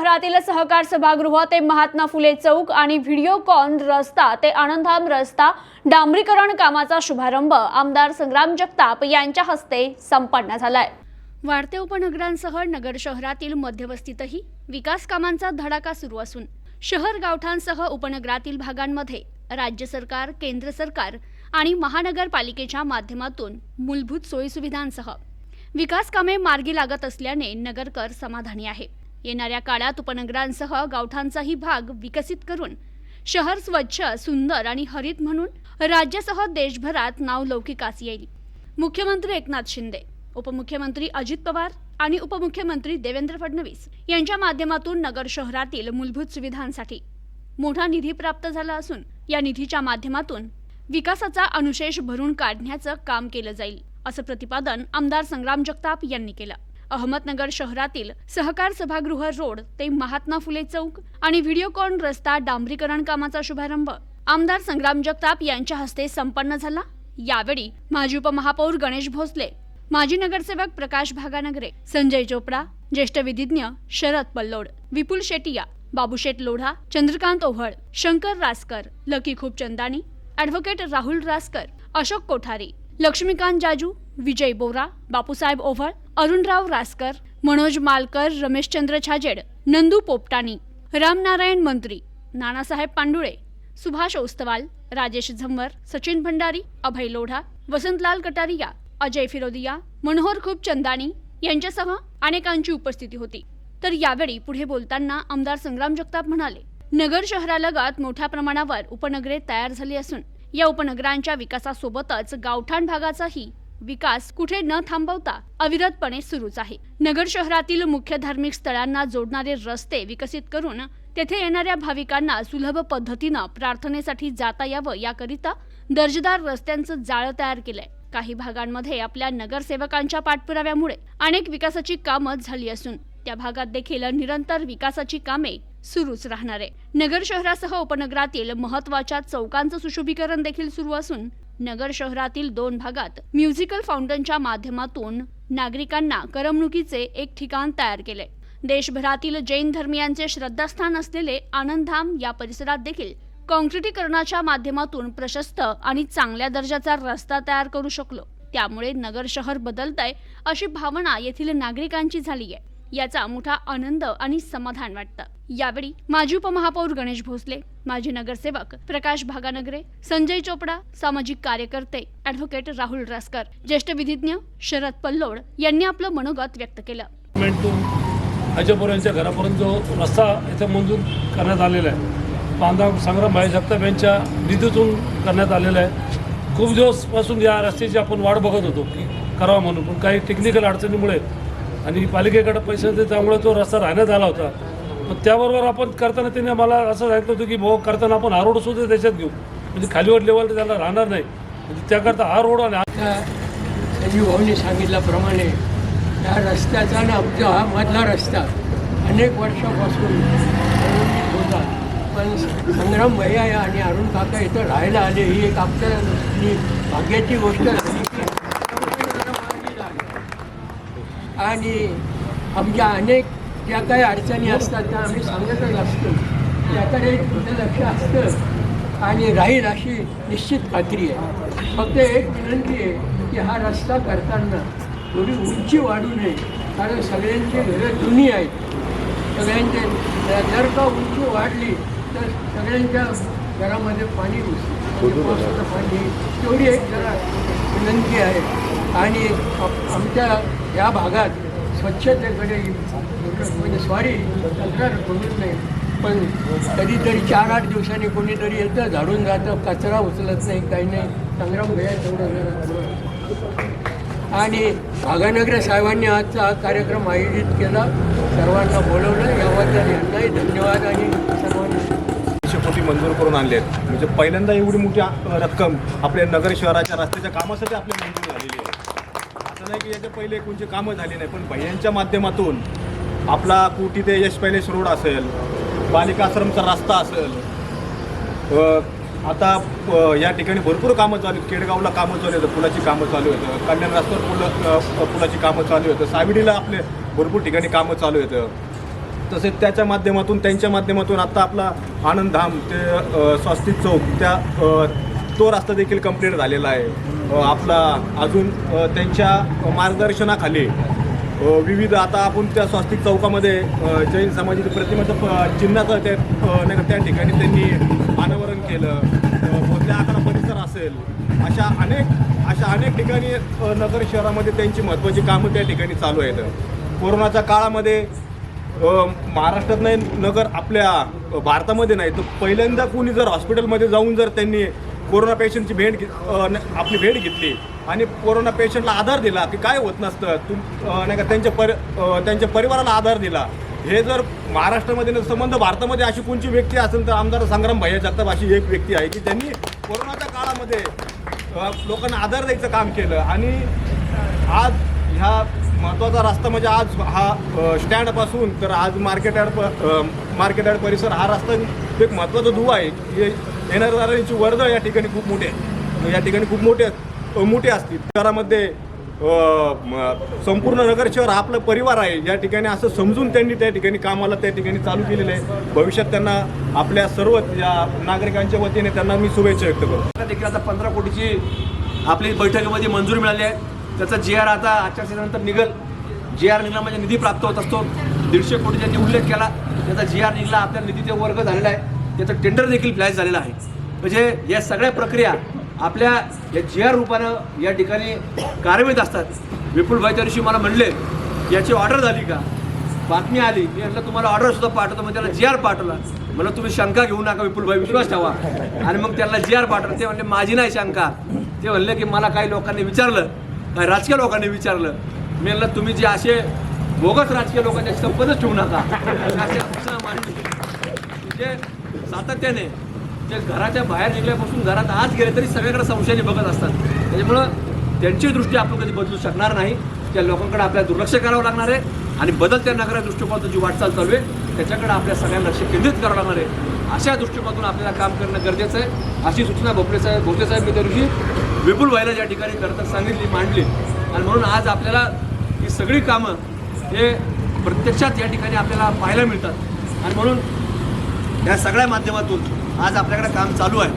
शहरातील सहकार सभागृह ते महात्मा फुले चौक आणि व्हिडिओकॉन रस्ता ते आनंदधाम रस्ता डांबरीकरण कामाचा शुभारंभ आमदार संग्राम जगताप यांच्या हस्ते संपन्न झालाय. वाढत्या उपनगरांसह नगर शहरातील मध्यवस्तीतही विकास कामांचा धडाका सुरू असून शहर गावठांसह उपनगरातील भागांमध्ये राज्य सरकार केंद्र सरकार आणि महानगरपालिकेच्या माध्यमातून मूलभूत सोयीसुविधांसह विकास कामे मार्गी लागत असल्याने नगरकर समाधानी आहे. येणाऱ्या काळात उपनगरांसह गावठांचाही भाग विकसित करून शहर स्वच्छ सुंदर आणि हरित म्हणून राज्यासह देशभरात नाव लौकिकास येईल. मुख्यमंत्री एकनाथ शिंदे उपमुख्यमंत्री अजित पवार आणि उपमुख्यमंत्री देवेंद्र फडणवीस यांच्या माध्यमातून नगर शहरातील मूलभूत सुविधांसाठी मोठा निधी प्राप्त झाला असून या निधीच्या माध्यमातून विकासाचा अनुशेष भरून काढण्याचं काम केलं जाईल असं प्रतिपादन आमदार संग्राम जगताप यांनी केलं. अहमदनगर शहरातील सहकार सभागृह रोड ते महात्मा फुले चौक आणि व्हिडिओकॉन रस्ता डांबरीकरण कामाचा शुभारंभ. आमदार संग्राम जगताप यांच्या हस्ते संपन्न झाला. यावेळी माजी उपमहापौर गणेश भोसले माजी नगरसेवक प्रकाश भागानगरे संजय चोपडा ज्येष्ठ विधिज्ञ शरद पल्लोड विपुल शेटिया बाबूशेठ लोढा चंद्रकांत ओव्हळ शंकर रासकर लकी खूप चंदानी ॲडव्होकेट राहुल रासकर अशोक कोठारी लक्ष्मीकांत जाजू विजय बोरा बापूसाहेब ओव्हळ अरुणराव रासकर मनोज मालकर रमेशचंद्र छाजेड नंदू पोपटानी रामनारायण मंत्री नानासाहेब पांडुळे सुभाष ओस्तवाल राजेश झंवर सचिन भंडारी अभय लोढा वसंतलाल कटारिया अजय फिरोदिया मनोहर खूपचंदानी यांच्यासह अनेकांची उपस्थिती होती. तर यावेळी पुढे बोलताना आमदार संग्राम जगताप म्हणाले नगर शहरालगत मोठ्या प्रमाणावर उपनगरे तयार झाली असून या उपनगरांच्या विकासासोबतच गावठाण भागाचाही विकास कुठे न थांबवता अविरतपणे सुरूच आहे. नगर शहरातील मुख्य धार्मिक स्थळांना जोडणारे रस्ते विकसित करून तेथे येणाऱ्या भाविकांना सुलभ पद्धतीनं प्रार्थनेसाठी जाता यावं याकरिता दर्जेदार रस्त्यांचं जाळं तयार केलंय. काही भागांमध्ये आपल्या नगरसेवकांच्या पाठपुराव्यामुळे अनेक विकासाची कामं झाली असून त्या भागात देखील निरंतर विकासाची कामे सुरूच राहणार. आहे नगर शहरासह उपनगरातील महत्त्वाच्या चौकांचं सुशोभीकरण देखील सुरू असून नगर शहरातील दोन भागात म्युझिकल फाउंटनच्या माध्यमातून नागरिकांना करमणुकीचे एक ठिकाण तयार केले. देशभरातील जैन धर्मियांचे श्रद्धास्थान असलेले आनंदधाम या परिसरात देखील काँक्रिटीकरणाच्या माध्यमातून प्रशस्त आणि चांगल्या दर्जाचा रस्ता तयार करू शकलो. त्यामुळे नगर शहर बदलतंय अशी भावना येथील नागरिकांची झाली आहे याचा मोठा आनंद आणि समाधान वाटतं. यावेळी माजी उपमहापौर गणेश भोसले माजी नगरसेवक प्रकाश भागानगरे संजय चोपडा सामाजिक कार्यकर्ते ॲडव्होकेट राहुल रासकर ज्येष्ठ विधिज्ञ शरद पल्लोड यांनी आपलं मनोगत व्यक्त केलं. गव्हर्नमेंटतून अजयपूर यांच्या घरापर्यंत जो रस्ता इथे मंजूर करण्यात आलेला आहे बांधा संग्रामभाई जगताप यांच्या निधीतून करण्यात आलेला आहे. खूप दिवसपासून या रस्त्याची आपण वाट बघत होतो की करावा म्हणून पण काही टेक्निकल अडचणीमुळे आणि पालिकेकडे पैसे होते त्यामुळे तो रस्ता राहण्यात आला होता. पण त्याबरोबर आपण करताना त्यांनी मला असं सांगितलं होतं की भाऊ करताना आपण हा रोड सुद्धा त्याच्यात घेऊ. म्हणजे खालीवर लेवल त्याला राहणार नाही. म्हणजे त्याकरता हा रोड आणि आता संजीव भाऊने सांगितल्याप्रमाणे या रस्त्याचा आणि आमचा हा मधला रस्ता अनेक वर्षापासून होता. पण संग्राम भैया या आणि अरुण काका इथं राहायला आले ही एक आमच्या ही भाग्याची गोष्ट झाली. आणि आमच्या अनेक ज्या काही अडचणी असतात त्या आम्ही सांगतच असतो. त्याकडे तुमचं लक्ष असतं. आणि राहील अशी निश्चित खात्री आहे. फक्त एक विनंती आहे की हा रस्ता करताना थोडी उंची वाढू नये. कारण सगळ्यांची घरं जुनी आहेत. सगळ्यांचे जर का उंची वाढली तर सगळ्यांच्या घरामध्ये पाणी घुसतं. पावसाचं पाणी. तेवढी एक जरा विनंती आहे. आणि आमच्या या भागात स्वच्छतेकडे म्हणजे सॉरी तक्रार करू नाही. पण कधीतरी चार आठ दिवसांनी कोणीतरी येतं झाडून जातं कचरा उचलत नाही काही नाही. संग्राम भैया तेवढं आणि भागानगर साहेबांनी आजचा हा कार्यक्रम आयोजित केला. सर्वांना बोलवलं. याबद्दल यांनाही धन्यवाद आणि सर्वांना कोटी मंजूर करून आणले आहेत. म्हणजे पहिल्यांदा एवढी मोठी रक्कम आपल्या नगर शहराच्या रस्त्याच्या कामासाठी आपल्या मंजूर झालेली आहे. असं नाही की याच्या पहिले कोणची कामं झाली नाही पण भैयांच्या माध्यमातून आपला कुटी ते यश पॅलेस रोड असेल बालिकाश्रमचा रस्ता असेल. आता या ठिकाणी भरपूर कामं चालू आहेत. केडगावला कामं चालू होतं पुलाची कामं चालू होतं कल्याण रस्त्यावर पुल पुलाची कामं चालू होतं साविडीला आपले भरपूर ठिकाणी कामं चालू होतं तसेच त्याच्या माध्यमातून त्यांच्या माध्यमातून आत्ता आपला आनंदधाम ते स्वस्तिक चौक त्या तो रस्ता देखील कंप्लीट झालेला आहे. आपला अजून त्यांच्या मार्गदर्शनाखाली विविध आता आपण त्या स्वास्तिक चौकामध्ये जैन समाजाची प्रतिमेचं चिन्हाचं त्या नाही का त्या ठिकाणी त्यांनी अनावरण केलं. बोधल्या भोसले आखाडा परिसर असेल अशा अनेक अशा अनेक ठिकाणी नगर शहरामध्ये त्यांची महत्त्वाची कामं त्या ठिकाणी चालू आहेत. कोरोनाच्या काळामध्ये महाराष्ट्रात नाही नगर आपल्या भारतामध्ये नाही तर पहिल्यांदा कोणी जर हॉस्पिटलमध्ये जाऊन जर त्यांनी कोरोना पेशंटची भेट न- आपली भेट घेतली आणि कोरोना पेशंटला आधार दिला की काय होत नसतं. तुम नाही का त्यांच्या परि त्यांच्या परिवाराला आधार दिला. हे जर महाराष्ट्रामध्ये संबंध भारतामध्ये अशी कोणची व्यक्ती असेल तर आमदार संग्राम भैया जगताप अशी एक व्यक्ती आहे की त्यांनी कोरोनाच्या काळामध्ये लोकांना आधार द्यायचं काम केलं. आणि आज ह्या महत्त्वाचा रस्ता म्हणजे आज हा स्टँडपासून तर आज मार्केट यार्ड प मार्केट यार्ड परिसर हा रस्ता एक महत्त्वाचा दुवा आहे. येणाऱ्या येणाऱ्यांची वर्दळ या ठिकाणी खूप मोठी आहे. या ठिकाणी खूप मोठे आहेत मोठी असतील. शहरामध्ये संपूर्ण नगर शहर हा आपलं परिवार आहे. या ठिकाणी असं समजून त्यांनी त्या ठिकाणी कामाला त्या ठिकाणी चालू केलेलं आहे. भविष्यात त्यांना आपल्या सर्व या नागरिकांच्या वतीने त्यांना मी शुभेच्छा व्यक्त करतो. देखील आता पंधरा कोटीची आपली बैठकीमध्ये मंजुरी मिळाली आहे. त्याचा जी आर आता आचारसंहितेनंतर निघल. जी आर निघला म्हणजे निधी प्राप्त होत असतो. दीडशे कोटी ज्यांनी उल्लेख केला. त्याचा जी आर निघला आपल्या निधीचा वर्ग झालेला आहे. त्याचं टेंडर देखील फ्लॅश झालेला आहे. म्हणजे या सगळ्या प्रक्रिया आपल्या या जी आर रूपानं या ठिकाणी कार्यान्वित असतात. विपुलभाई त्या दिवशी मला म्हणले याची ऑर्डर झाली का? बातमी आली. मी म्हटलं तुम्हाला ऑर्डर सुद्धा पाठवतो मग त्याला जी आर पाठवला. म्हणलं तुम्ही शंका घेऊ नका विपुलभाई विश्वास ठेवा. आणि मग त्यांना जी आर पाठवलं. ते म्हणले माझी नाही शंका. ते म्हणले की मला काही लोकांनी विचारलं काही राजकीय लोकांनी विचारलं. मी म्हणलं तुम्ही जे असे बोगस राजकीय लोकांच्या संपदच ठेवू नका. अशा सूचना मांडली. म्हणजे सातत्याने जे घराच्या बाहेर निघल्यापासून घरात आत गेले तरी सगळ्याकडे संशयाने बघत असतात. त्याच्यामुळं त्यांची दृष्टी आपण कधी बदलू शकणार नाही. त्या लोकांकडे आपल्याला दुर्लक्ष करावं लागणार आहे आणि बदलत्या नगरा दृष्टिकोनातून जी वाटचाल चालू आहे त्याच्याकडे आपल्या सगळ्यांना लक्ष केंद्रित करावं लागणार आहे. अशा दृष्टिकोनातून आपल्याला काम करणं गरजेचं आहे. अशी सूचना भोपळे साहेब साहेब मी त्या दिवशी विपुल व्हायला ज्या ठिकाणी करतात सांगितली मांडली. आणि म्हणून आज आपल्याला ही सगळी कामं हे प्रत्यक्षात या ठिकाणी आपल्याला पाहायला मिळतात. आणि म्हणून या सगळ्या माध्यमातून आज आपल्याकडे काम चालू आहे.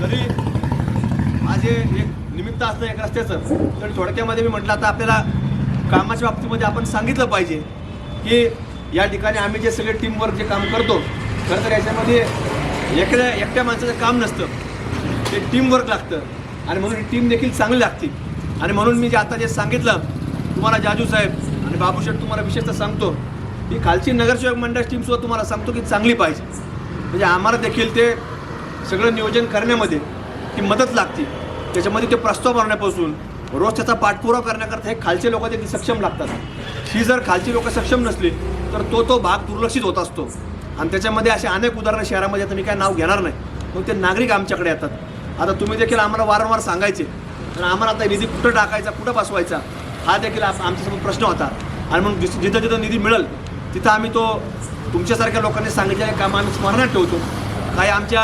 तरी आज हे एक निमित्त असतं एक रस्त्याचं तर थोडक्यामध्ये मी म्हटलं आता आपल्याला कामाच्या बाबतीमध्ये आपण सांगितलं पाहिजे की या ठिकाणी आम्ही जे सगळे टीमवर्क जे काम करतो खरं तर याच्यामध्ये एकट्या एकट्या माणसाचं काम नसतं. ते टीमवर्क लागतं. आणि म्हणून ही टीम देखील चांगली लागते. आणि म्हणून मी जे आता जे सांगितलं तुम्हाला जाजू साहेब आणि बाबूशेठ तुम्हाला विशेषतः सांगतो ही खालची नगरसेवक मंडळ टीमसुद्धा तुम्हाला सांगतो की चांगली पाहिजे. म्हणजे आम्हाला देखील ते सगळं नियोजन करण्यामध्ये ती मदत लागते. त्याच्यामध्ये ते प्रस्ताव मारण्यापासून रोज त्याचा पाठपुरावा करण्याकरता हे खालचे लोक देखील सक्षम लागतात. ही जर खालची लोक सक्षम नसली तर तो तो भाग दुर्लक्षित होत असतो. आणि त्याच्यामध्ये असे अनेक उदाहरणं शहरामध्ये आता मी काय नाव घेणार नाही. मग ते नागरिक आमच्याकडे येतात. आता तुम्ही देखील आम्हाला वारंवार सांगायचे. तर आम्हाला आता निधी कुठं टाकायचा कुठं बसवायचा हा देखील आमच्यासमोर प्रश्न होता. आणि म्हणून जिथं जिथं निधी मिळेल तिथं आम्ही तो तुमच्यासारख्या लोकांनी सांगितलेले काम आम्ही स्मरणात ठेवतो. काही आमच्या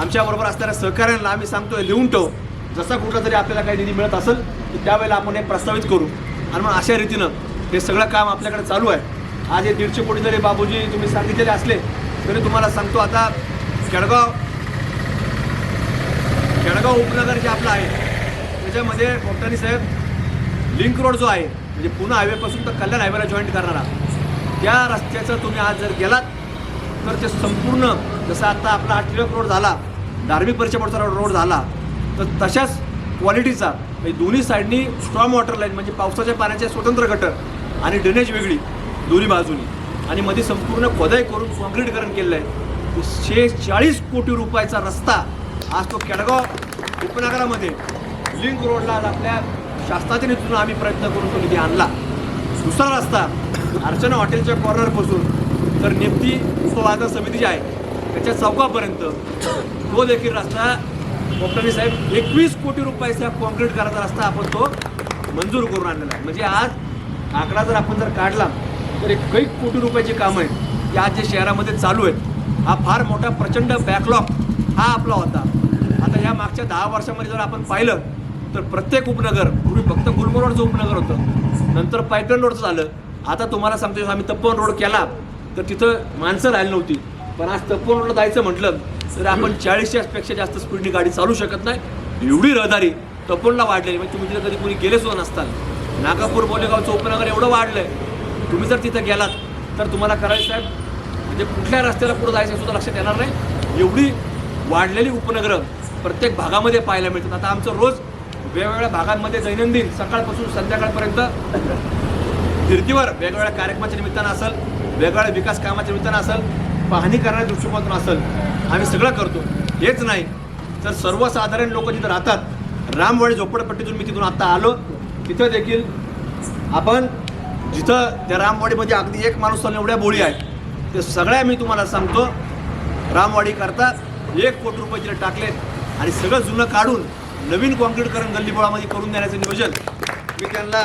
आमच्याबरोबर असणाऱ्या सहकाऱ्यांना आम्ही सांगतोय लिहून ठेव. जसा कुठला तरी आपल्याला काही निधी मिळत असेल तर त्यावेळेला आपण हे प्रस्तावित करू. आणि मग अशा रीतीनं हे सगळं काम आपल्याकडे चालू आहे. आज हे दीडशे कोटी जरी बाबूजी तुम्ही सांगितलेले असले तरी तुम्हाला सांगतो आता केडगाव केडगाव उपनगर जे आपलं आहे त्याच्यामध्ये कोकटाणी साहेब लिंक रोड जो आहे म्हणजे पुणे हायवेपासून तर कल्याण हायवेला जॉईंट करणारा. त्या रस्त्याचं तुम्ही आज जर गेलात तर ते संपूर्ण जसं आता आपला टिळक रोड झाला धार्मिक परिचयपडचा रोड झाला तर तशाच क्वालिटीचा म्हणजे दोन्ही साईडनी स्ट्रॉंग वॉटर लाईन म्हणजे पावसाच्या पाण्याचे स्वतंत्र गटर आणि ड्रेनेज वेगळी दोन्ही बाजूनी. आणि मध्ये संपूर्ण खोदाई करून कॉन्क्रीटकरण केलेलं आहे शे चाळीस कोटी रुपयाचा रस्ता आज तो केडगाव उपनगरामध्ये लिंक रोडला आपल्या शासनाच्या निधीतून आम्ही प्रयत्न करून तो निधी आणला. दुसरा रस्ता अर्चना हॉटेलच्या कॉर्नरपासून तर नेमती उपबाजार समिती जी आहे त्याच्या चौकापर्यंत तो देखील रस्ता कोकणी साहेब एकवीस कोटी रुपयाचा कॉन्क्रीट करायचा रस्ता आपण तो मंजूर करून आणलेला आहे. म्हणजे आज आकडा जर आपण जर काढला तर एक कैक कोटी रुपयाची कामं आहेत. की आज जे शहरामध्ये चालू आहेत हा फार मोठा प्रचंड बॅकलॉग हा आपला होता. आता या मागच्या दहा वर्षामध्ये जर आपण पाहिलं तर प्रत्येक उपनगर पूर्वी फक्त गुलमोर रोडचं उपनगर होतं नंतर पायटन रोडचं झालं आता तुम्हाला सांगतो आम्ही तप्पन रोड केला तर तिथं माणसं राहिली नव्हती. पण आज तप्पन रोडला जायचं म्हटलं तर आपण चाळीसच्या पेक्षा जास्त स्पीडने गाडी चालू शकत नाही. एवढी रहदारी तपोनला वाढलेली म्हणजे तुम्ही तिथं कधी कोणी गेले सुद्धा नसताल नागापूर बोलेगावचं उपनगर एवढं वाढलं आहे तुम्ही जर तिथं गेलात तर तुम्हाला करायचं साहेब म्हणजे कुठल्या रस्त्याला पुढं जायचं सुद्धा लक्षात येणार नाही. एवढी वाढलेली उपनगरं प्रत्येक भागामध्ये पाहायला मिळतात. आता आमचं रोज वेगवेगळ्या भागांमध्ये दैनंदिन सकाळपासून संध्याकाळपर्यंत फिरतीवर वेगवेगळ्या कार्यक्रमाच्या निमित्तानं असेल वेगवेगळ्या विकास कामाच्या निमित्तानं असेल पाहणी करण्याच्या दृष्टिकोनातून असेल आम्ही सगळं करतो. हेच नाही तर सर्वसाधारण लोक जिथं राहतात रामवाडी झोपडपट्टीतून मी तिथून आत्ता आलो तिथं देखील आपण जिथं त्या रामवाडीमध्ये अगदी एक माणूस चालून एवढ्या बोळी आहेत ते सगळ्या मी तुम्हाला सांगतो रामवाडी करता एक कोटी रुपये तिला टाकलेत आणि सगळं जुनं काढून नवीन कॉन्क्रीटकरण गल्लीबोळामध्ये करून देण्याचं नियोजन मी त्यांना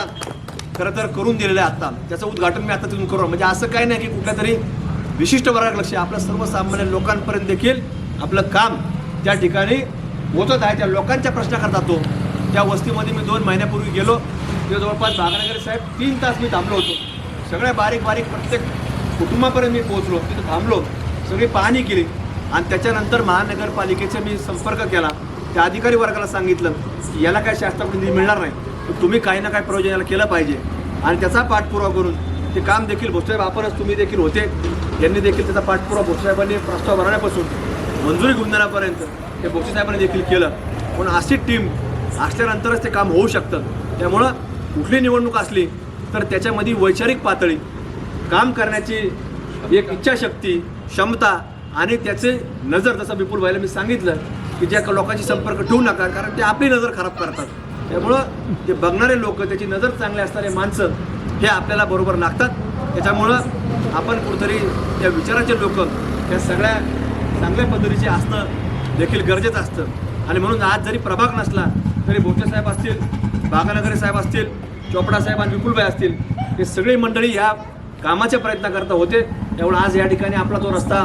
खरं तर करून दिलेलं आहे आत्ता. त्याचं उद्घाटन मी आता तिथून करू. म्हणजे असं काही नाही की कुठल्या तरी विशिष्ट वर्गात लक्ष. आपल्या आपलं सर्वसामान्य लोकांपर्यंत देखील आपलं काम त्या ठिकाणी होतच आहे त्या लोकांच्या प्रश्नाकरता तो. त्या वस्तीमध्ये मी दोन महिन्यापूर्वी गेलो. तिथे जवळपास बागनगरी साहेब तीन तास मी थांबलो होतो. सगळ्या बारीक बारीक प्रत्येक कुटुंबापर्यंत मी पोहोचलो. तिथे थांबलो. सगळी पाहणी केली. आणि त्याच्यानंतर महानगरपालिकेचा मी संपर्क केला. त्या अधिकारी वर्गाला सांगितलं की याला काय शास्त्राकडून निधी मिळणार नाही. तुम्ही काही ना काही प्रयोजन याला केलं पाहिजे. आणि त्याचा पाठपुरावा करून ते काम देखील भोससाहेब आपणच तुम्ही देखील होते. यांनी देखील त्याचा पाठपुरावा भोससाहेबांनी प्रस्ताव भरण्यापासून मंजुरी घेऊन देण्यापर्यंत हे देखील केलं. पण अशी टीम असल्यानंतरच ते काम होऊ शकतं. त्यामुळं कुठली निवडणूक असली तर त्याच्यामध्ये वैचारिक पातळी काम करण्याची एक इच्छाशक्ती क्षमता आणि त्याचे नजर जसं विपुल भाईला मी सांगितलं की ज्या लोकांशी संपर्क ठेवू नका कारण ते आपली नजर खराब करतात. त्यामुळं ते बघणारे लोक त्याची नजर चांगली असणारे माणसं हे आपल्याला बरोबर लागतात. त्याच्यामुळं आपण कुठेतरी त्या विचाराचे लोक त्या सगळ्या चांगल्या पद्धतीचे असणं देखील गरजेचं असतं. आणि म्हणून आज जरी प्रभाग नसला तरी भोटे साहेब असतील बागानगरे साहेब असतील चोपडा साहेब आणि विपुलबाई असतील हे सगळी मंडळी ह्या कामाचे प्रयत्न करता होते. त्यामुळे आज या ठिकाणी आपला तो रस्ता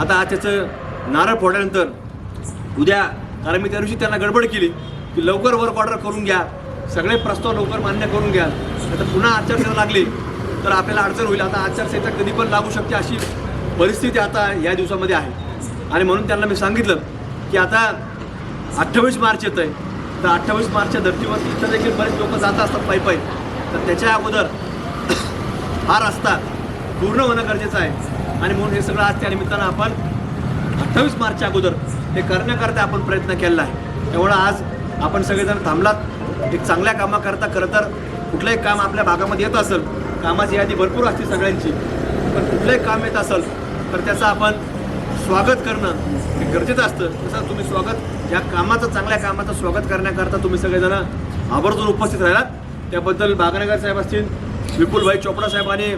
आता आज त्याचं नारळ फोडल्यानंतर उद्या कारण मी त्या दिवशी त्यांना गडबड केली. की लवकर वर्क ऑर्डर करून घ्या. सगळे प्रस्ताव लवकर मान्य करून घ्या. आता पुन्हा आचारसंहिता लागली तर आपल्याला अडचण होईल. आता आचारसंहिता कधी पण लागू शकते अशी परिस्थिती आता या दिवसामध्ये आहे. आणि म्हणून त्यांना मी सांगितलं की आता अठ्ठावीस मार्च येत आहे तर अठ्ठावीस मार्चच्या धर्तीवरती इथं देखील बरेच लोक जात असतात पायी पायी. तर त्याच्या अगोदर हा रस्ता पूर्ण होणं गरजेचं आहे. आणि म्हणून हे सगळं आज त्या निमित्तानं आपण अठ्ठावीस मार्चच्या अगोदर हे करण्याकरता आपण प्रयत्न केलेला आहे. त्यामुळं आज आपण सगळेजण थांबलात. एक चांगल्या कामाकरता खरं तर कुठलंही काम आपल्या भागामध्ये येत असेल कामाची यादी भरपूर असते सगळ्यांची. पण कुठलंही काम येत असेल तर त्याचं आपण स्वागत करणं हे गरजेचं असतं. तसं तुम्ही स्वागत या कामाचं चांगल्या कामाचं स्वागत करण्याकरता तुम्ही सगळेजण आवर्जून उपस्थित राहिलात. त्याबद्दल बागनगर साहेब असतील विपुलभाई चोपडा साहेब आणि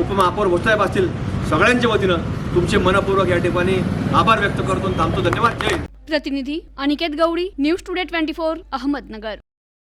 उपमहापौर भोसाहेब असतील सगळ्यांच्या वतीनं तुमचे मनपूर्वक या ठिकाणी आभार व्यक्त करतो थांबतो. धन्यवाद. जय प्रतिनिधी Aniket Gaudi news today twenty four Ahmednagar.